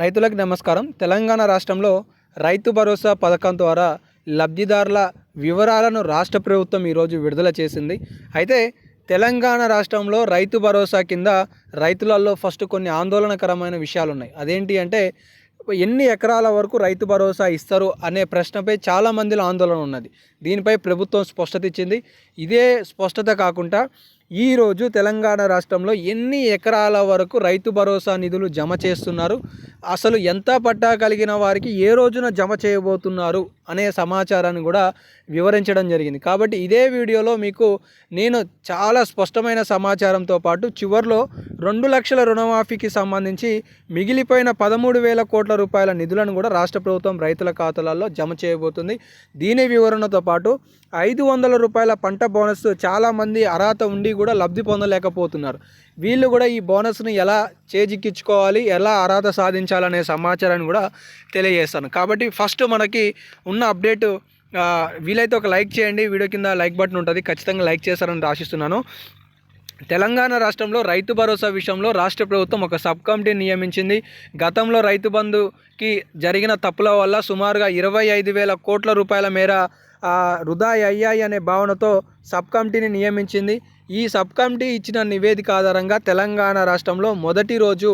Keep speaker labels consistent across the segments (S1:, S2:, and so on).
S1: రైతులకు నమస్కారం. తెలంగాణ రాష్ట్రంలో రైతు భరోసా పథకం ద్వారా లబ్ధిదారుల వివరాలను రాష్ట్ర ప్రభుత్వం ఈరోజు విడుదల చేసింది. అయితే తెలంగాణ రాష్ట్రంలో రైతు భరోసా కింద రైతులలో ఫస్ట్ కొన్ని ఆందోళనకరమైన విషయాలు ఉన్నాయి అదేంటి అంటే ఎన్ని ఎకరాల వరకు రైతు భరోసా ఇస్తారు అనే ప్రశ్నపై చాలామందిలో ఆందోళన ఉన్నది. దీనిపై ప్రభుత్వం స్పష్టత ఇచ్చింది. ఇదే స్పష్టత కాకుండా ఈరోజు తెలంగాణ రాష్ట్రంలో ఎన్ని ఎకరాల వరకు రైతు భరోసా నిధులు జమ చేస్తున్నారు? అసలు ఎంత పట్టా కలిగిన వారికి ఏ రోజున జమ చేయబోతున్నారు? అనే సమాచారాన్ని కూడా వివరించడం జరిగింది. కాబట్టి ఇదే వీడియోలో మీకు నేను చాలా స్పష్టమైన సమాచారంతో పాటు చివరిలో రెండు లక్షల రుణమాఫీకి సంబంధించి మిగిలిపోయిన పదమూడు వేల కోట్ల రూపాయల నిధులను కూడా రాష్ట్ర ప్రభుత్వం రైతుల ఖాతాలలో జమ చేయబోతుంది. దీని వివరణతో పాటు ఐదు వందల రూపాయల పంట బోనస్ చాలామంది అర్హత ఉండి కూడా లబ్ధి పొందలేకపోతున్నారు. వీళ్ళు కూడా ఈ బోనస్ని ఎలా చేజిక్కించుకోవాలి ఎలా అర్హత సాధించాలనే సమాచారాన్ని కూడా తెలియజేస్తాను. కాబట్టి ఫస్ట్ మనకి ఉన్న అప్డేట్ వీలైతే ఒక లైక్ చేయండి. వీడియో కింద లైక్ బటన్ ఉంటుంది. ఖచ్చితంగా లైక్ చేస్తారని ఆశిస్తున్నాను తెలంగాణ రాష్ట్రంలో రైతు భరోసా విషయంలో రాష్ట్ర ప్రభుత్వం ఒక సబ్ కమిటీని నియమించింది. గతంలో రైతు బంధుకి జరిగిన తప్పుల వల్ల సుమారుగా ఇరవై ఐదు వేల కోట్ల రూపాయల మేర వృధా అయ్యాయి అనే భావనతో సబ్ కమిటీని నియమించింది. ఈ సబ్ కమిటీ ఇచ్చిన నివేదిక ఆధారంగా తెలంగాణ రాష్ట్రంలో మొదటి రోజు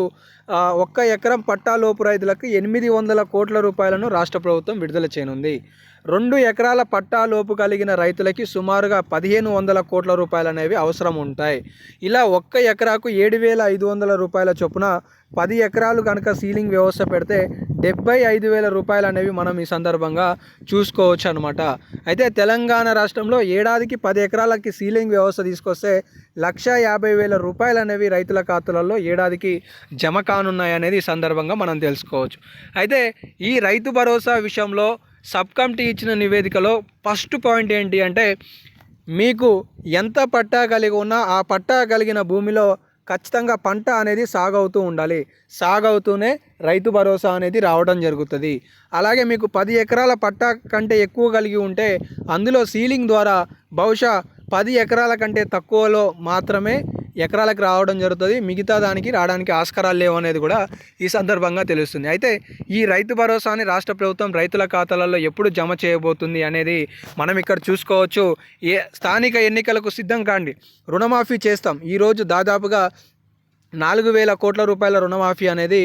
S1: ఒక్క ఎకరం పట్టాలోపు రైతులకు ఎనిమిది వందల కోట్ల రూపాయలను రాష్ట్ర ప్రభుత్వం విడుదల చేయనుంది. రెండు ఎకరాల పట్టాలోపు కలిగిన రైతులకి సుమారుగా పదిహేను వందల కోట్ల రూపాయలు అనేవి అవసరం ఉంటాయి. ఇలా ఒక్క ఎకరాకు ఏడు వేల ఐదు వందల రూపాయల చొప్పున పది ఎకరాలు కనుక సీలింగ్ వ్యవస్థ పెడితే డెబ్బై ఐదు వేల రూపాయలు అనేవి మనం ఈ సందర్భంగా చూసుకోవచ్చు అనమాట అయితే తెలంగాణ రాష్ట్రంలో ఏడాదికి పది ఎకరాలకి సీలింగ్ వ్యవస్థ తీసుకొస్తే లక్ష యాభై వేల రూపాయలు అనేవి రైతుల ఖాతాలలో ఏడాదికి జమ కానున్నాయనేది ఈ సందర్భంగా మనం తెలుసుకోవచ్చు. అయితే ఈ రైతు భరోసా విషయంలో సబ్ కమిటీ ఇచ్చిన నివేదికలో ఫస్ట్ పాయింట్ ఏంటి అంటే మీకు ఎంత పట్టా కలిగి ఉన్నా ఆ పట్టా కలిగిన భూమిలో ఖచ్చితంగా పంట అనేది సాగవుతూ ఉండాలి. సాగవుతూనే రైతు భరోసా అనేది రావడం జరుగుతుంది. అలాగే మీకు పది ఎకరాల పట్టా కంటే ఎక్కువ కలిగి ఉంటే అందులో సీలింగ్ ద్వారా బహుశా పది ఎకరాల కంటే తక్కువలో మాత్రమే ఎకరాలకు రావడం జరుగుతుంది. మిగతా దానికి రావడానికి ఆస్కారాలు లేవు అనేది కూడా ఈ సందర్భంగా తెలుస్తుంది. అయితే ఈ రైతు భరోసాని రాష్ట్ర ప్రభుత్వం రైతుల ఖాతాలలో ఎప్పుడు జమ చేయబోతుంది అనేది మనం ఇక్కడ చూసుకోవచ్చు. ఏ స్థానిక ఎన్నికలకు సిద్ధం కాండి. రుణమాఫీ చేస్తాం. ఈరోజు దాదాపుగా నాలుగు వేల కోట్ల రూపాయల రుణమాఫీ అనేది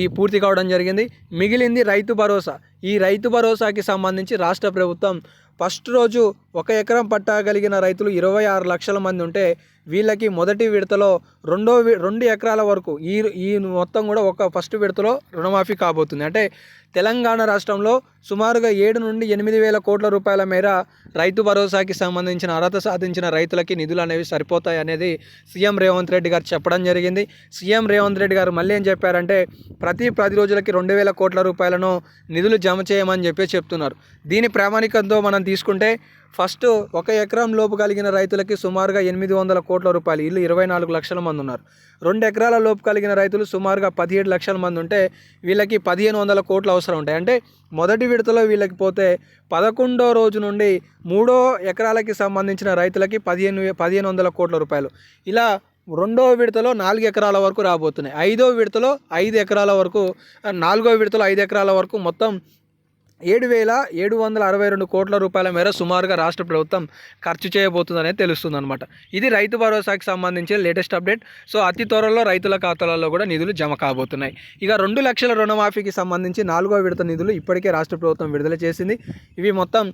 S1: ఈ పూర్తి కావడం జరిగింది. మిగిలింది రైతు భరోసా. ఈ రైతు భరోసాకి సంబంధించి రాష్ట్ర ప్రభుత్వం ఫస్ట్ రోజు ఒక ఎకరం పట్టగలిగిన రైతులు ఇరవై ఆరు లక్షల మంది ఉంటే వీళ్ళకి మొదటి విడతలో రెండో రెండు ఎకరాల వరకు ఈ ఈ మొత్తం కూడా ఒక ఫస్ట్ విడతలో రుణమాఫీ కాబోతుంది. అంటే తెలంగాణ రాష్ట్రంలో సుమారుగా ఏడు నుండి ఎనిమిది వేల కోట్ల రూపాయల మేర రైతు భరోసాకి సంబంధించిన అర్హత సాధించిన రైతులకి నిధులు అనేవి సరిపోతాయి అనేది సీఎం రేవంత్ రెడ్డి గారు చెప్పడం జరిగింది. సీఎం రేవంత్ రెడ్డి గారు మళ్ళీ ఏం చెప్పారంటే ప్రతి పది రోజులకి రెండు వేల కోట్ల రూపాయలను నిధులు జమ చేయమని చెప్పి చెప్తున్నారు. దీని ప్రామాణికంతో మనం తీసుకుంటే ఫస్ట్ ఒక ఎకరం లోపు కలిగిన రైతులకి సుమారుగా ఎనిమిది వందల కోట్ల కోట్ల రూపాయలు ఇల్లు ఇరవై నాలుగు లక్షల మంది ఉన్నారు. రెండు ఎకరాల లోపు కలిగిన రైతులు సుమారుగా పదిహేడు లక్షల మంది ఉంటే వీళ్ళకి పదిహేను వందల కోట్లు అవసరం ఉంటాయి. అంటే మొదటి విడతలో వీళ్ళకి పోతే పదకొండో రోజు నుండి మూడో ఎకరాలకి సంబంధించిన రైతులకి పదిహేను పదిహేను వందల కోట్ల రూపాయలు. ఇలా రెండో విడతలో నాలుగు ఎకరాల వరకు రాబోతున్నాయి. ఐదో విడతలో ఐదు ఎకరాల వరకు నాలుగో విడతలో ఐదు ఎకరాల వరకు మొత్తం ఏడు వేల ఏడు వందల అరవై రెండు కోట్ల రూపాయల మేర సుమారుగా రాష్ట్ర ప్రభుత్వం ఖర్చు చేయబోతుందనే తెలుస్తుంది అనమాట ఇది రైతు భరోసాకి సంబంధించి లేటెస్ట్ అప్డేట్. సో అతి త్వరలో రైతుల ఖాతాలలో కూడా నిధులు జమ కాబోతున్నాయి. ఇక రెండు లక్షల రుణమాఫీకి సంబంధించి నాలుగో విడత నిధులు ఇప్పటికే రాష్ట్ర ప్రభుత్వం విడుదల చేసింది. ఇవి మొత్తం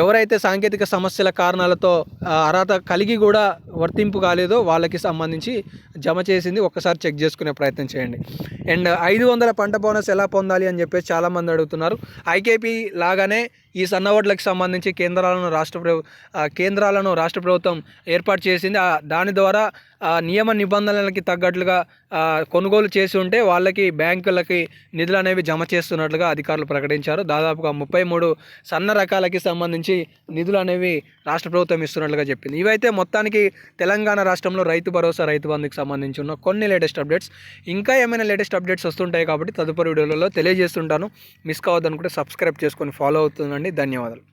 S1: ఎవరైతే సాంకేతిక సమస్యల కారణాలతో అర్హత కలిగి కూడా వర్తింపు కాలేదో వాళ్ళకి సంబంధించి జమ చేసింది ఒక్కసారి చెక్ చేసుకునే ప్రయత్నం చేయండి. అండ్ ఐదు వందల పంట బోనస్ ఎలా పొందాలి అని చెప్పేసి చాలామంది అడుగుతున్నారు. ఐకేపీ లాగానే ఈ సన్నవడ్లకు సంబంధించి కేంద్రాలను రాష్ట్ర ప్రభు కేంద్రాలను రాష్ట్ర ప్రభుత్వం ఏర్పాటు చేసింది. దాని ద్వారా నియమ నిబంధనలకి తగ్గట్లుగా కొనుగోలు చేసి ఉంటే వాళ్ళకి బ్యాంకులకి నిధులు అనేవి జమ చేస్తున్నట్లుగా అధికారులు ప్రకటించారు. దాదాపుగా ముప్పై మూడు సన్న రకాలకి సంబంధించి నిధులు అనేవి రాష్ట్ర ప్రభుత్వం ఇస్తున్నట్లుగా చెప్పింది. ఇవైతే మొత్తానికి తెలంగాణ రాష్ట్రంలో రైతు భరోసా రైతు బంధుకి సంబంధించి ఉన్న కొన్ని లేటెస్ట్ అప్డేట్స్ ఇంకా ఏమైనా లేటెస్ట్ అప్డేట్స్ వస్తుంటాయి కాబట్టి తదుపరి వీడియోలలో తెలియజేస్తుంటాను. మిస్ కావద్దనుకుంటే సబ్స్క్రైబ్ చేసుకొని ఫాలో అవుతుందండి ధన్యవాదాలు.